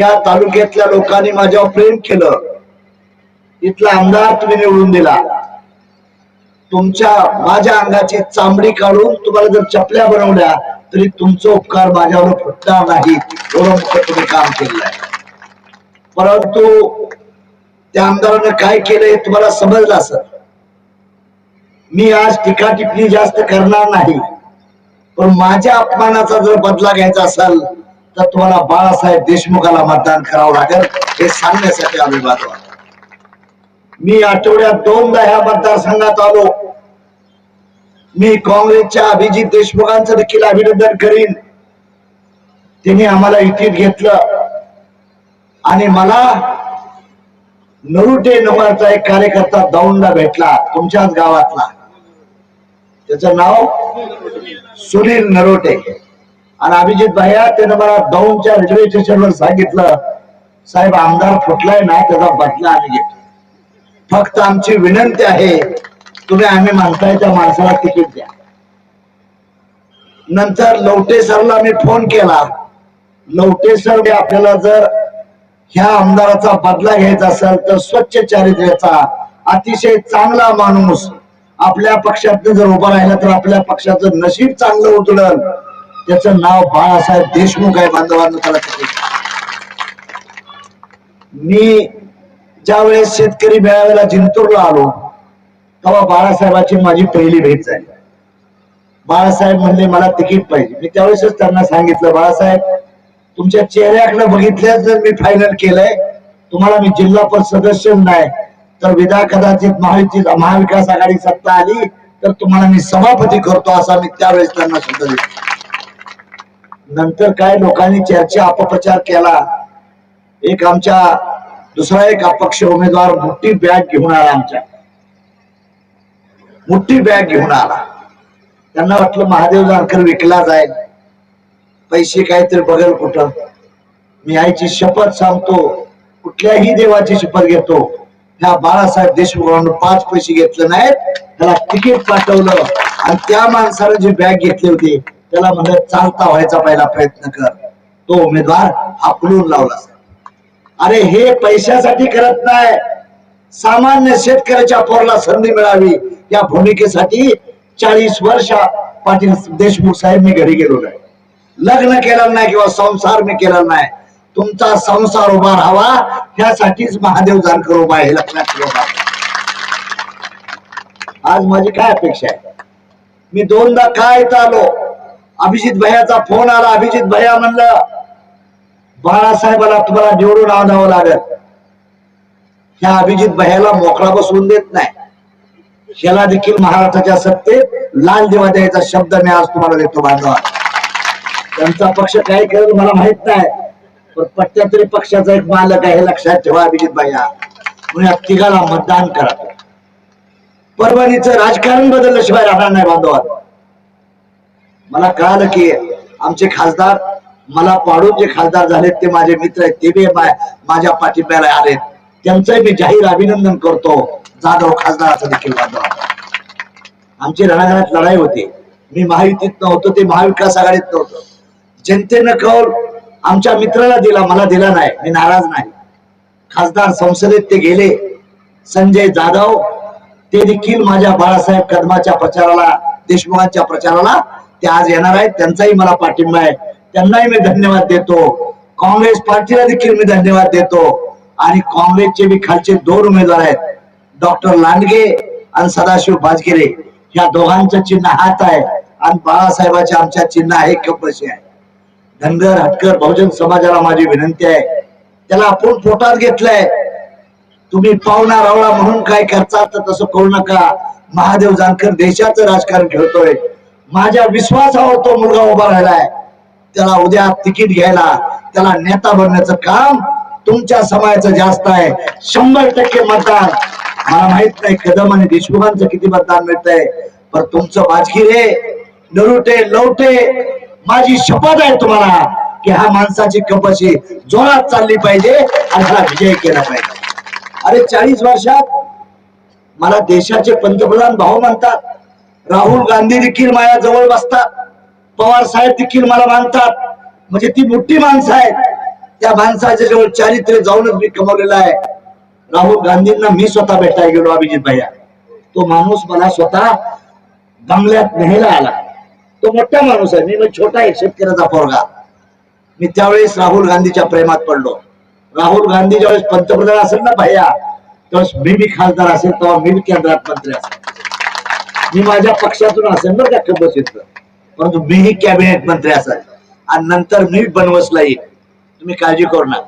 या तालुक्यातल्या लोकांनी माझ्यावर प्रेम केलं. इथला आमदार तुम्ही निवडून दिला. तुमच्या माझ्या अंगाची चांबडी काढून तुम्हाला जर चपल्या बनवल्या तरी तुमचा उपकार माझ्यावर फुटणार नाही एवढं तुम्ही काम केलेलं परंतु त्या आमदारानं काय केलंय तुम्हाला समजलं असं मी आज टीका टिप्पणी जास्त करणार नाही. पण माझ्या अपमानाचा जर बदला घ्यायचा असेल तर तुम्हाला बाळासाहेब देशमुखाला मतदान करावं लागेल. हे सांगण्यासाठी आम्ही बाजू मी आठवड्यात दोनदा ह्या मतदारसंघात आलो. मी काँग्रेसच्या अभिजित देशमुखांचं देखील अभिनंदन करीन. त्यांनी आम्हाला इटीत घेतलं. आणि मला नरुटे नंबरचा एक कार्यकर्ता दौंडला भेटला तुमच्याच गावातला. त्याचं नाव सुनील नरोटे. आणि अभिजित भाया त्यानं मला दौंडच्या रेल्वे स्टेशनवर सांगितलं साहेब आमदार फुटलाय ना त्याचा बदला आम्ही घेतो. फक्त आमची विनंती आहे तुम्ही आम्ही म्हणताय त्या माणसाला तिकीट द्या. नंतर लवटे सरला मी फोन केला. लवटे सर आपल्याला जर ह्या आमदाराचा बदला घ्यायचा असेल तर स्वच्छ चारित्र्याचा अतिशय चांगला माणूस आपल्या पक्षात जर उभा राहिला तर आपल्या पक्षाचं नशीब चांगलं उतरल. त्याचं नाव बाळासाहेब देशमुख आहे बांधवांना त्याला मी ज्या वेळेस शेतकरी मेळाव्याला जिंतूरला आलो तेव्हा बाळासाहेबाची माझी पहिली भेट झाली. बाळासाहेब म्हणले मला तिकीट पाहिजे. मी त्यावेळेसच त्यांना सांगितलं बाळासाहेब तुमच्या चेहऱ्याकडे बघितल्यास जर मी फायनल केलंय तुम्हाला मी जिल्हा परिषद सदस्य नाही तर विधा कदाचित महायुती महाविकास आघाडी सत्ता आली तर तुम्हाला मी सभापती करतो असा मी त्यावेळेस त्यांना सुद्धा दिला. नंतर काय लोकांनी चर्चा अपप्रचार केला. एक आमच्या दुसरा एक अपक्ष उमेदवार मोठी बॅग घेऊन आला आमच्या. मोठी बॅग घेऊन आला. त्यांना वाटलं महादेव जानकर विकला जाईल पैसे काहीतरी बघेल कुठं. मी आईची शपथ सांगतो. कुठल्याही देवाची शपथ घेतो. ह्या बाळासाहेब देशमुखांना पाच पैसे घेतले नाहीत. त्याला तिकीट पाठवलं. आणि त्या माणसानं जी बॅग घेतली होती त्याला म्हणलं चालता व्हायचा पहिला प्रयत्न कर. तो उमेदवार हाकलून लावला. अरे हे पैशासाठी करत नाही. सामान्य शेतकऱ्याच्या पोरला संधी मिळावी. या भूमिकेसाठी चाळीस वर्ष पाटील देशमुख साहेब मी घरी गेलो नाही. लग्न केलं नाही किंवा संसार मी केला नाही. तुमचा संसार उभा राहावा. त्यासाठीच महादेव जानकर उभा आहे हे लक्षात ठेवा आज माझी काय अपेक्षा आहे? मी दोनदा काय आलो? अभिजित भैयाचा फोन आला. अभिजित भैया म्हणलं बाळासाहेबाला तुम्हाला निवडून आणावं लागल. ह्या अभिजित भैयाला मोकळा बसवून देत नाही. ह्याला देखील महाराष्ट्राच्या सत्तेत लाल देवा द्यायचा शब्द मी आज तुम्हाला देतो बांधवा. त्यांचा पक्ष काय करेल मला माहीत नाही पण पट्ट्या तरी पक्षाचा एक मालक आहे हे लक्षात ठेवा अभिजित भैया. म्हणून तिघाला मतदान करा. परभणीचं राजकारण बदलल्याशिवाय राहणार नाही बांधवा. मला कळालं की आमचे खासदार मला पाडून जे खासदार झालेत ते माझे मित्र आहेत ते बी माझ्या पाठिंब्याला आलेत. त्यांचंही मी जाहीर अभिनंदन करतो. जाधव खासदाराचा देखील आमची रणांगणात लढाई होती. मी महायुतीत नव्हतो ते महाविकास आघाडीत नव्हतं. जनतेनं कौल आमच्या मित्राला दिला मला दिला नाही. मी नाराज नाही. खासदार संसदेत ते गेले. संजय जाधव ते देखील माझ्या बाळासाहेब कदमाच्या प्रचाराला देशमुखांच्या प्रचाराला ते आज येणार आहेत त्यांचाही मला पाठिंबा आहे. त्यांनाही मी धन्यवाद देतो. काँग्रेस पार्टीला देखील मी धन्यवाद देतो. आणि काँग्रेसचे बी खालचे दोन उमेदवार आहेत डॉक्टर लांडगे आणि सदाशिव बाजगिरे. ह्या दोघांचं चिन्ह हात आहे आणि बाळासाहेबांच्या आमच्या चिन्ह आहे कपशी आहे. धनगर हटकर बहुजन समाजाला माझी विनंती आहे. त्याला आपण पोटात घेतलंय. तुम्ही पाहुणा रावळा म्हणून काय करता तर तसं करू नका. महादेव जानकर देशाचं राजकारण खेळतोय. माझ्या विश्वासावर तो मुलगा उभा राहिलाय. त्याला उद्या तिकीट घ्यायला त्याला नेता बनण्याचं काम तुमच्या समाजाचं जास्त आहे. शंभर टक्के मतदान. मला माहीत नाही कदम आणि देशमुखांचं किती मतदान मिळतंय पण तुमचं बाजगिरे नरुटे लवटे माझी शपथ आहे तुम्हाला की ह्या माणसाची कपशी जोरात चालली पाहिजे आणि हा विजय केला पाहिजे. अरे चाळीस वर्षात मला देशाचे पंतप्रधान भाऊ म्हणतात. राहुल गांधी देखील माझ्या जवळ बसतात. पवार साहेब देखील मला मानतात. म्हणजे ती मोठी माणसं आहेत. त्या माणसाच्या जवळ चारित्र्य जाऊनच मी कमवलेलं आहे. राहुल गांधींना मी स्वतः भेटायला गेलो अभिजित भैया. तो माणूस मला स्वतः बंगल्यात न्यायला आला. तो मोठा माणूस आहे. मी मग छोटा आहे शेतकऱ्याचा पोरगा. मी त्यावेळेस राहुल गांधीच्या प्रेमात पडलो. राहुल गांधी ज्यावेळेस पंतप्रधान असेल ना भैया त्यावेळेस मी बी खासदार असेल तेव्हा मी बी केंद्रात मंत्री असेल. मी माझ्या पक्षातून असेल बरं का कबसीत परंतु मीही कॅबिनेट मंत्री असाल आणि नंतर मी बनवसला येईल. तुम्ही काळजी करू नका.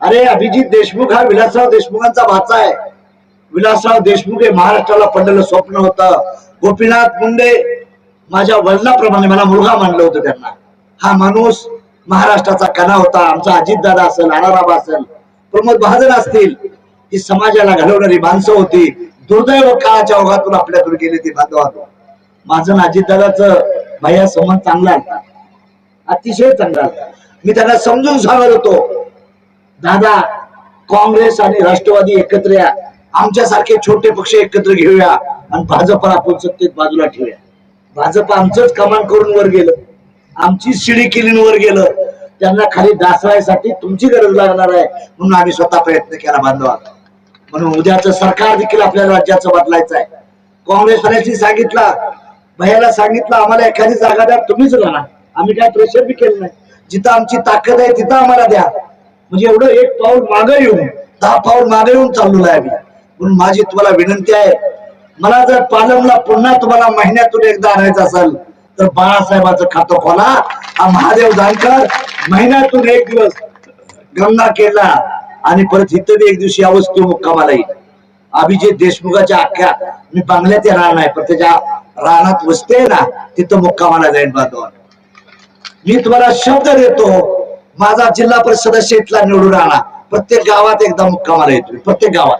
अरे अभिजित देशमुख हा विलासराव देशमुखांचा भाचा आहे. विलासराव देशमुख हे महाराष्ट्राला पडलेलं स्वप्न होतं. गोपीनाथ मुंडे माझ्या वडिलाप्रमाणे मला मुलगा मानलं होतं त्यांना. हा माणूस महाराष्ट्राचा कणा होता. आमचा अजितदादा असेल आणाराबा असेल प्रमोद महाजन असतील. ही समाजाला घडवणारी माणसं होती. दुर्दैव काळाच्या ओघातून आपल्याकडून गेले ते बांधवातून माझं आणि भैया संबंध चांगला होता. अतिशय चांगला होता. मी त्यांना समजून सांगत होतो दादा काँग्रेस आणि राष्ट्रवादी एकत्र या. आमच्यासारखे छोटे पक्ष एकत्र घेऊया आणि भाजपला आपण सत्तेत बाजूला ठेवूया. भाजप आमचंच कमान करून वर गेलं. आमची शिडी किलीन वर गेलं. त्यांना खाली दासवायसाठी तुमची गरज लागणार आहे म्हणून आम्ही स्वतः प्रयत्न केला बांधवा म्हणून उद्याचं सरकार देखील आपल्या राज्याचं बदलायचं आहे काँग्रेसवाल्यांनी सांगितलं भैयाला सांगितलं आम्हाला एखादी जागा द्या तुम्हीच राहणार आम्ही काय प्रेशर बी केलं नाही. जिथं आमची ताकद आहे तिथं आम्हाला द्या. म्हणजे एवढं एक पाऊल मागे येऊन दहा पाऊल मागे येऊन चाललो आहे आम्ही. म्हणून माझी तुम्हाला विनंती आहे मला जर पालमला पुन्हा तुम्हाला महिन्यातून एकदा आणायचं असेल तर बाळासाहेबाचं खातं खोला. हा महादेव जानकर महिन्यातून एक दिवस गंगा केला. आणि परत इथं बी एक दिवशी यावंच तो मुक्कामाला येईल अभिजित देशमुखाच्या अख्ख्या मी बांगल्यात येणार नाही पण त्याच्या रानात वसते ना तिथं मुक्कामाला जाईन बांधवान मी तुम्हाला शब्द देतो माझा जिल्हा परिषद सदस्य इथला निवडून आला प्रत्येक गावात एकदा मुक्कामाला येतो प्रत्येक गावात.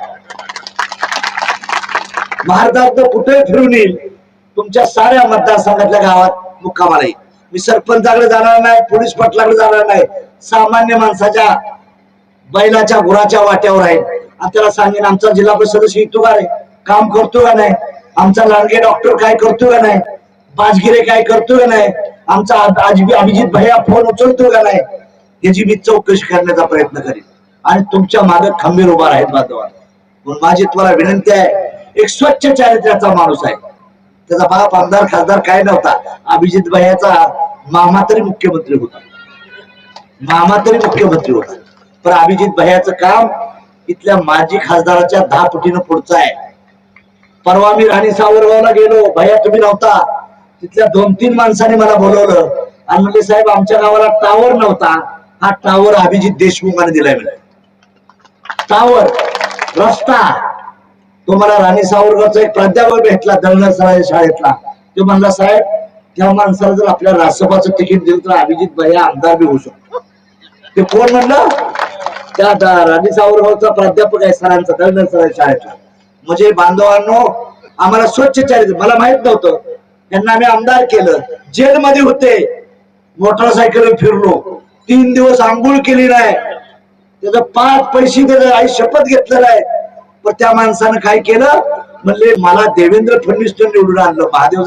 भारतात कुठे फिरून येईल तुमच्या साऱ्या मतदारसंघातल्या गावात मुक्कामाला येईल. मी सरपंचाकडे जाणार नाही पोलीस पाटलाकडे जाणार नाही सामान्य माणसाच्या बैलाच्या गुराच्या वाट्यावर आहे. आणि त्याला सांगेन आमचा जिल्हा परिषद सदस्य येतो का नाही काम करतो का नाही? आमचा लाडके डॉक्टर काय करतो का नाही? बाजगिरे काय करतो का नाही? आमचा आज- अभिजित भैया फोन उचलतो का नाही? याची मी चौकशी करण्याचा प्रयत्न करेन. आणि तुमच्या मागे खंबीर उभा राहील बांधवान म्हणून माझी तुम्हाला विनंती आहे एक स्वच्छ चारित्र्याचा माणूस आहे. त्याचा बाप आमदार खासदार काय नव्हता. अभिजित भैयाचा मामा तरी मुख्यमंत्री होता. मामा तरी मुख्यमंत्री होता. पण अभिजित भयाचं काम इथल्या माजी खासदाराच्या दहा पटीनं पुढचं आहे. परवा मी राणी सावरगावला गेलो भैया तुम्ही नव्हता. तिथल्या दोन तीन माणसाने मला बोलवलं. आणि म्हणले साहेब आमच्या गावाला टावर नव्हता. हा टावर अभिजित देशमुखाने दिलाय म्हणजे टावर रस्ता. तो मला राणी सावरगावचा एक प्राध्यापक भेटला दळणर शाळेतला. तो म्हणला साहेब त्या माणसाला जर आपल्या राज्यसभाचं तिकीट दिलं तर अभिजित भैया आमदार बी होऊ शकतो. ते कोण म्हणलं? त्या राणी सावरगावचा प्राध्यापक आहे सरांचा दळणर सर शाळेचा. म्हणजे बांधवांनो आम्हाला स्वच्छ चारित्र मला माहीत नव्हतं. त्यांना आम्ही आमदार केलं. जेलमध्ये होते. मोटरसायकल फिरलो. तीन दिवस आंघोळ केली नाही. त्याचं पाच पैसे त्याचं आई शपथ घेतलेलं आहे पण त्या माणसानं काय केलं? म्हणले मला देवेंद्र फडणवीस निवडून आणलं. महादेव